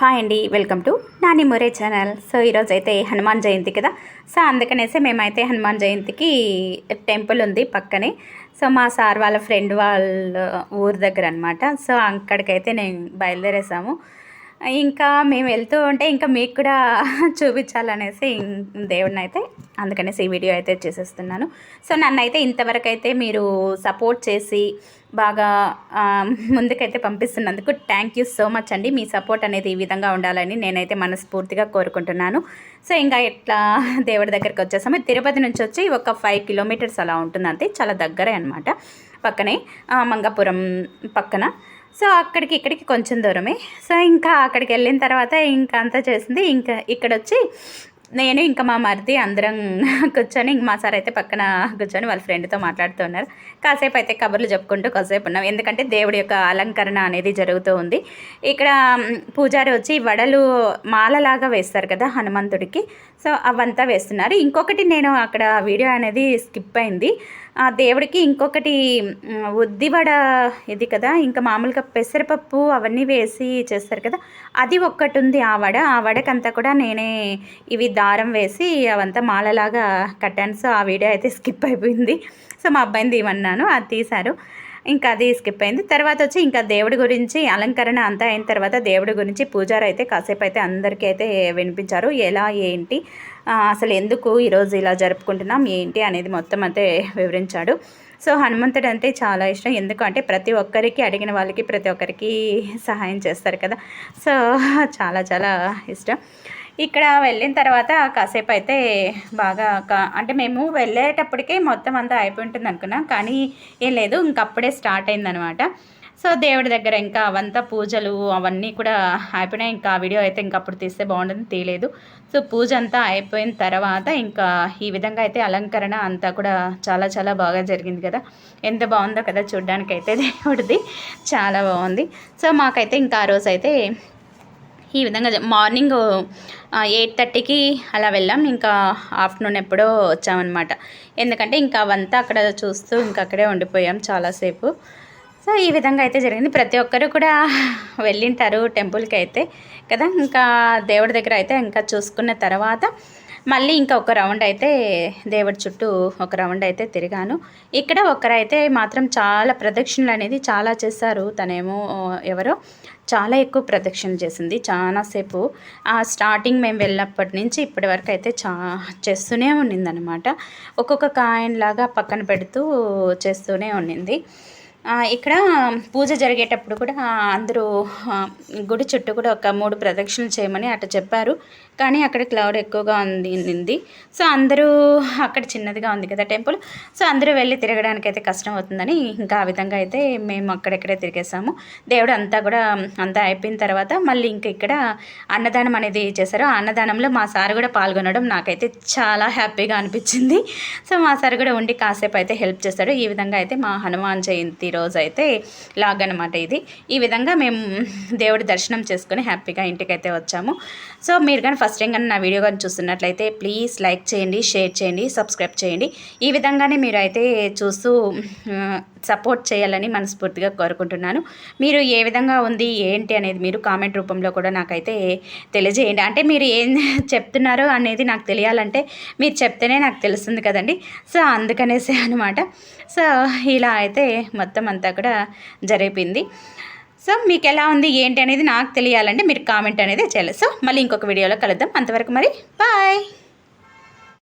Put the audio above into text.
Hi అండి welcome to Nani Mure channel. So ఈరోజు అయితే హనుమాన్ జయంతి కదా. సో అందుకనేసి మేమైతే హనుమాన్ జయంతికి టెంపుల్ ఉంది పక్కనే. సో మా సార్ వాళ్ళ ఫ్రెండ్ వాళ్ళ ఊరు దగ్గర అనమాట సో అక్కడికైతే నేను బయలుదేరేసాము. ఇంకా మేము వెళ్తూ ఉంటే ఇంకా మీకు కూడా చూపించాలనేసి దేవుడిని అయితే అందుకనేసి ఈ వీడియో అయితే చేసేస్తున్నాను. సో నన్ను అయితే ఇంతవరకు అయితే మీరు సపోర్ట్ చేసి బాగా ముందుకైతే పంపిస్తున్నందుకు థ్యాంక్ యూ సో మచ్ అండి. మీ సపోర్ట్ అనేది ఈ విధంగా ఉండాలని నేనైతే మనస్ఫూర్తిగా కోరుకుంటున్నాను. సో ఇంకా ఎట్లా దేవుడి దగ్గరికి వచ్చేసాము తిరుపతి నుంచి వచ్చి ఒక ఫైవ్ కిలోమీటర్స్ అలా ఉంటుంది అంతే చాలా దగ్గరే అనమాట పక్కనే మంగాపురం పక్కన. సో అక్కడికి ఇక్కడికి కొంచెం దూరమే. సో ఇంకా అక్కడికి వెళ్ళిన తర్వాత ఇంకా అంతా చేసింది. ఇంకా ఇక్కడ వచ్చి నేను ఇంకా మా మరిది అందరం కూర్చొని ఇంక మా సార్ అయితే పక్కన కూర్చొని వాళ్ళ ఫ్రెండ్తో మాట్లాడుతున్నారు కాసేపు అయితే కబుర్లు చెప్పుకుంటూ కాసేపు ఉన్నాం. ఎందుకంటే దేవుడి యొక్క అలంకరణ అనేది జరుగుతూ ఉంది. ఇక్కడ పూజారి వచ్చి వడలు మాలలాగా వేస్తారు కదా హనుమంతుడికి. సో అవంతా వేస్తున్నారు. ఇంకొకటి నేను అక్కడ వీడియో అనేది స్కిప్ అయింది. ఆ దేవుడికి ఇంకొకటి ఉద్దివడ ఇది కదా ఇంకా మామూలుగా పెసరపప్పు అవన్నీ వేసి చేస్తారు కదా అది ఒక్కటి ఉంది ఆ వడ. ఆ వడకంతా కూడా నేనే ఇవి దారం వేసి అవంతా మాలలాగా కట్టాను. సో ఆ వీడియో అయితే స్కిప్ అయిపోయింది. సో మా అబ్బాయిని తీయమన్నాను. అది తీశారు. ఇంకా అది స్కిప్ అయింది. తర్వాత వచ్చి ఇంకా దేవుడి గురించి అలంకరణ అంతా అయిన తర్వాత దేవుడి గురించి పూజారు అయితే కాసేపు అయితే అందరికీ అయితే వినిపించారు. ఎలా ఏంటి అసలు ఎందుకు ఈరోజు ఇలా జరుపుకుంటున్నాం ఏంటి అనేది మొత్తం అయితే వివరించాడు. సో హనుమంతుడు అంటే చాలా ఇష్టం. ఎందుకంటే ప్రతి ఒక్కరికి అడిగిన వాళ్ళకి ప్రతి ఒక్కరికి సహాయం చేస్తారు కదా. సో చాలా చాలా ఇష్టం. ఇక్కడ వెళ్ళిన తర్వాత కాసేపు అయితే బాగా అంటే మేము వెళ్ళేటప్పటికే మొత్తం అంతా అయిపోయి ఉంటుంది అనుకున్నాం కానీ ఏం లేదు ఇంకప్పుడే స్టార్ట్ అయిందనమాట. సో దేవుడి దగ్గర ఇంకా అవంతా పూజలు అవన్నీ కూడా అయిపోయినాయి. ఇంకా ఆ వీడియో అయితే ఇంకా అప్పుడు తీస్తే బాగుంటుంది తీయలేదు. సో పూజ అంతా అయిపోయిన తర్వాత ఇంకా ఈ విధంగా అయితే అలంకరణ అంతా కూడా చాలా చాలా బాగా జరిగింది కదా. ఎంత బాగుందో కదా చూడడానికి అయితే దేవుడిది. చాలా బాగుంది. సో మాకైతే ఇంకా ఆ రోజు అయితే ఈ విధంగా మార్నింగ్ ఎయిట్ థర్టీకి అలా వెళ్ళాం. ఇంకా ఆఫ్టర్నూన్ ఎప్పుడో వచ్చామన్నమాట. ఎందుకంటే ఇంకా అవంతా అక్కడ చూస్తూ ఇంకా అక్కడే ఉండిపోయాం చాలాసేపు. సో ఈ విధంగా అయితే జరిగింది. ప్రతి ఒక్కరు కూడా వెళ్ళింటారు టెంపుల్కి అయితే కదా. ఇంకా దేవుడి దగ్గర అయితే ఇంకా చూసుకున్న తర్వాత మళ్ళీ ఇంకా ఒక రౌండ్ అయితే దేవుడి చుట్టూ ఒక రౌండ్ అయితే తిరిగాను. ఇక్కడ ఒకరైతే మాత్రం చాలా ప్రదక్షిణలు అనేది చాలా చేశారు. తనేమో ఎవరో చాలా ఎక్కువ ప్రదక్షిణ చేసింది చాలాసేపు ఆ స్టార్టింగ్ మేము వెళ్ళినప్పటి నుంచి ఇప్పటి వరకు అయితే చా చేస్తూనే ఉన్నిందనమాట ఒక్కొక్క కాయన్లాగా పక్కన పెడుతూ చేస్తూనే ఉన్నింది. ఇక్కడ పూజ జరిగేటప్పుడు కూడా అందరూ గుడి చుట్టూ కూడా ఒక మూడు ప్రదక్షిణలు చేయమని అటు చెప్పారు. కానీ అక్కడ క్లౌడ్ ఎక్కువగా ఉంది సో అందరూ అక్కడ చిన్నదిగా ఉంది కదా టెంపుల్. సో అందరూ వెళ్ళి తిరగడానికి అయితే కష్టం అవుతుందని ఇంకా ఆ విధంగా అయితే మేము అక్కడెక్కడే తిరిగేసాము. దేవుడు అంతా కూడా అంతా అయిపోయిన తర్వాత మళ్ళీ ఇంకా ఇక్కడ అన్నదానం అనేది చేశారు. అన్నదానంలో మా సార్ కూడా పాల్గొనడం నాకైతే చాలా హ్యాపీగా అనిపించింది. సో మా సార్ కూడా ఉండి కాసేపు అయితే హెల్ప్ చేస్తాడు ఈ విధంగా అయితే మా హనుమాన్ జయంతి రోజు అయితే లాగ్ అనమాట ఇది. ఈ విధంగా మేము దేవుడి దర్శనం చేసుకుని హ్యాపీగా ఇంటికి అయితే వచ్చాము. సో మీరు కానీ ఫస్ట్ టైం కానీ నా వీడియో కానీ చూస్తున్నట్లయితే ప్లీజ్ లైక్ చేయండి షేర్ చేయండి సబ్స్క్రైబ్ చేయండి. ఈ విధంగానే మీరు అయితే చూస్తూ సపోర్ట్ చేయాలని మనస్ఫూర్తిగా కోరుకుంటున్నాను. మీరు ఏ విధంగా ఉంది ఏంటి అనేది మీరు కామెంట్ రూపంలో కూడా నాకైతే తెలియజేయండి. అంటే మీరు ఏం చెప్తున్నారో అనేది నాకు తెలియాలంటే మీరు చెప్తేనే నాకు తెలుస్తుంది కదండి. సో అందుకనేసి అనమాట. సో ఇలా అయితే మొత్తం అంతా కూడా జరిపింది. సో మీకు ఎలా ఉంది ఏంటి అనేది నాకు తెలియాలంటే మీరు కామెంట్ అనేది చేయాలి. సో మళ్ళీ ఇంకొక వీడియోలో కలుద్దాం. అంతవరకు మరి బాయ్!